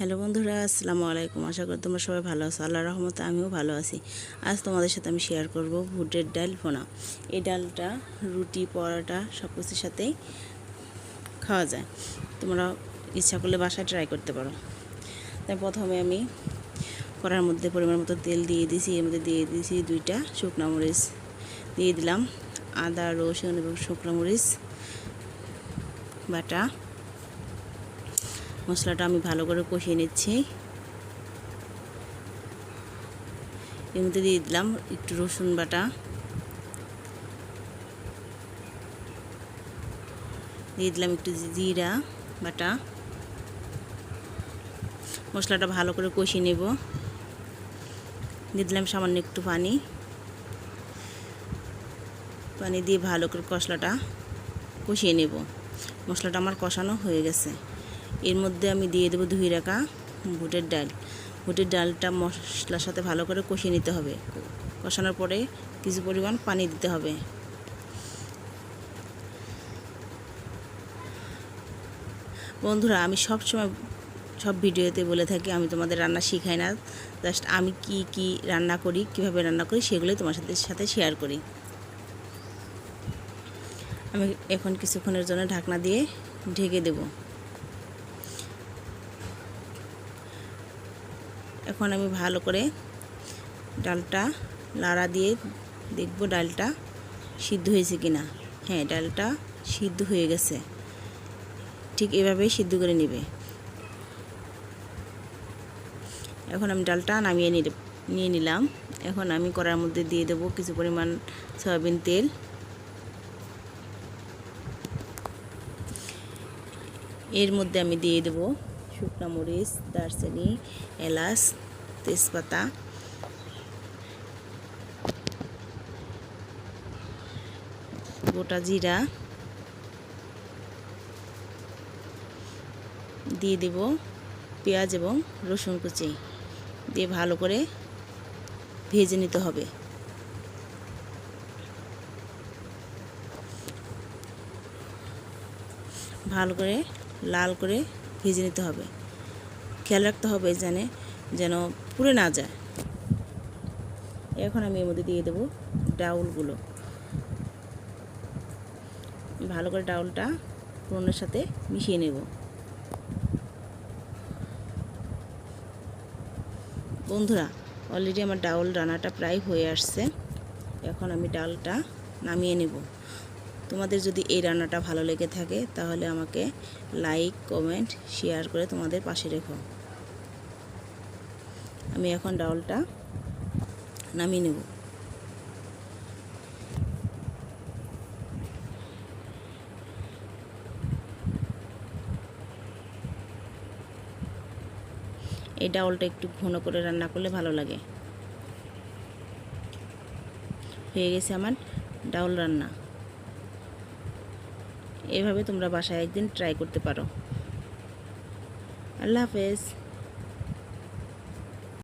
Hello বন্ধুরা, আসসালামু আলাইকুম। আশা করি তোমরা সবাই ভালো আছো। আল্লাহ রহমতে আমিও ভালো আছি। আজ তোমাদের সাথে আমি শেয়ার করব ভুটের ডাল ফোনা এই ডালটা, রুটি, পরোটা সব কিছুর সাথেই খাওয়া যায়। তোমরা ইচ্ছা করলে বাসায় ট্রাই করতে পারো। তাই প্রথমে আমি কড়ার মধ্যে পরিমাণ মতো তেল দিয়ে দিয়েছি। এর মধ্যে দিয়ে দিয়েছি দুইটা শুকনো মরিচ। দিয়ে দিলাম আদা, রসুন এবং শুকনো মরিচ বাটা। মশলাটা আমি ভালো করে কষিয়ে নিচ্ছি। এর মধ্যে দিয়ে দিলাম একটু রসুন বাটা। দিয়ে দিলাম একটু জিরা বাটা। মশলাটা ভালো করে কষিয়ে নেব। দিয়ে দিলাম সামান্য একটু পানি। পানি দিয়ে ভালো করে কষলাটা কষিয়ে নেব। মশলাটা আমার কষানো হয়ে গেছে। এর মধ্যে আমি দিয়ে দেবো ধুয়ে রাখা বুটের ডাল। বুটের ডালটা মশলার সাথে ভালো করে কষিয়ে নিতে হবে। কষানোর পরে কিছু পরিমাণ পানি দিতে হবে। বন্ধুরা, আমি সব সময় সব ভিডিওতে বলে থাকি, আমি তোমাদের রান্না শিখাই না। জাস্ট আমি কি কি রান্না করি, কীভাবে রান্না করি, সেগুলোই তোমার সাথে সাথে শেয়ার করি। আমি এখন কিছুক্ষণের জন্য ঢাকনা দিয়ে ঢেকে দেব। এখন আমি ভালো করে ডালটা, লাড়া দিয়ে দেখব ডালটা সিদ্ধ হয়েছে কিনা। হ্যাঁ ডালটা সিদ্ধ হয়ে গেছে। ঠিক এভাবেই সিদ্ধ করে নেবে। এখন আমি ডালটা নামিয়ে নিয়ে নিলাম। এখন আমি কড়ার মধ্যে দিয়ে দেবো কিছু পরিমাণ সয়াবিন তেল। এর মধ্যে আমি দিয়ে দেব শুকনো মরিচ, দারচিনি, এলাচ, তেজপাতা। গোটা জিরা দিয়ে দেব পেঁয়াজ এবং রসুন কুচি। দিয়ে ভালো করে ভেজে নিতে হবে। ভালো করে লাল করে ভেজে নিতে হবে। খেয়াল রাখতে হবে জানে যেন পুড়ে না যায়। এখন আমি এর মধ্যে দিয়ে দেবো ডাউলগুলো। ভালো করে ডাউলটা পুরনের সাথে মিশিয়ে নেব। বন্ধুরা অলরেডি আমার ডাউল রান্নাটা প্রায় হয়ে আসছে। এখন আমি ডালটা নামিয়ে নেব। তোমাদের যদি এই রান্নাটা ভালো লেগে থাকে, তাহলে আমাকে লাইক কমেন্ট শেয়ার করে তোমাদের পাশে রেখো। আমি এখন ডাউলটা নামিয়ে নেব। এই ডাউলটা একটু ঘন করে রান্না করলে ভালো লাগে। হয়ে গেছে আমার ডাউল রান্না। এভাবে তোমরা বাসায় একদিন ট্রাই করতে পারো। আল্লাহ হাফেজ।